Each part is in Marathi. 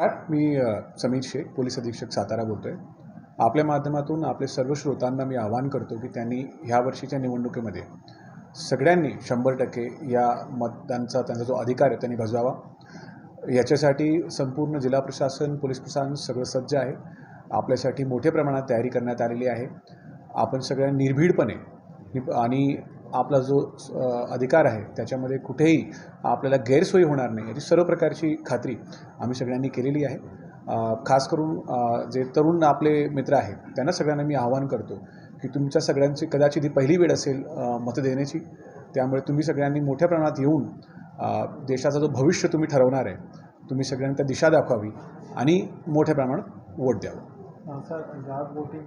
नमस्कार मी समीर शेख पोलीस अधीक्षक सातारा बोलतो आहे आपल्या माध्यमातून आपले सर्व श्रोतांना मी आवाहन करतो की त्यांनी ह्या वर्षीच्या निवडणुकीमध्ये सगळ्यांनी शंभर टक्के या मतदानचा त्यांचा जो अधिकार आहे त्यांनी बजावा याच्यासाठी संपूर्ण जिल्हा प्रशासन पोलीस प्रशासन सगळं सज्ज आहे. आपल्यासाठी मोठ्या प्रमाणात तयारी करण्यात आलेली आहे. आपण सगळ्या निर्भीडपणे आणि आपला जो अधिकार आहे त्याच्यामध्ये कुठेही आपल्याला गैरसोयी होणार नाही याची सर्व प्रकारची खात्री आम्ही सगळ्यांनी केलेली आहे. खास करून जे तरुण आपले मित्र आहेत त्यांना सगळ्यांना मी आवाहन करतो की तुमच्या सगळ्यांची कदाचित ही पहिली वेळ असेल मतं देण्याची त्यामुळे तुम्ही सगळ्यांनी मोठ्या प्रमाणात येऊन देशाचा जो भविष्य तुम्ही ठरवणार आहे तुम्ही सगळ्यांनी त्या दिशा दाखवावी आणि मोठ्या प्रमाणात वोट द्यावं. सर वोटिंग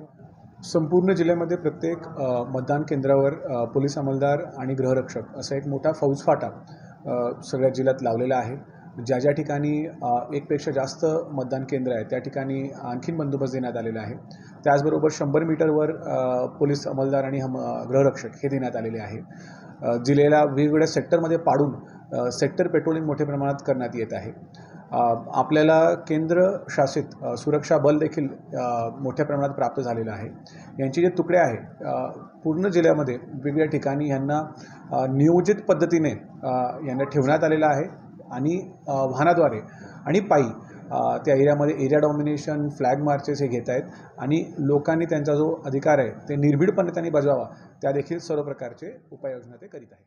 संपूर्ण जिल्ह्यामध्ये प्रत्येक मतदान केंद्रावर पोलीस अंमलदार आणि गृहरक्षक असा एक मोठा फौजफाटा सगळ्या जिल्ह्यात लावलेला आहे. ज्या ज्या ठिकाणी एकपेक्षा जास्त मतदान केंद्र आहे त्या ठिकाणी आणखीन बंदोबस्त देण्यात आलेला आहे. त्याचबरोबर शंभर मीटरवर पोलीस अंमलदार आणि हम गृहरक्षक हे देण्यात आलेले आहे. जिल्ह्याला वेगवेगळ्या सेक्टरमध्ये पाडून सेक्टर पेट्रोलिंग मोठ्या प्रमाणात करण्यात येत आहे. आपल्याला केंद्र शासित सुरक्षा बल देखील मोठ्या प्रमाणात प्राप्त झालेलं आहे. यांचे जे तुकडे आहे पूर्ण जिल्ह्यामध्ये वेगवेगळ्या ठिकाणी यांना नियोजित पद्धतीने यांना ठेवण्यात आलेलं आहे आणि वाहनाद्वारे आणि पायी त्या एरियामध्ये एरिया डॉमिनेशन फ्लॅग मार्चेस हे घेत आहेत आणि लोकांनी त्यांचा जो अधिकार आहे ते निर्भीडपणे त्यांनी बजावा त्या देखील सर्व प्रकारचे उपाययोजना ते करीत आहेत.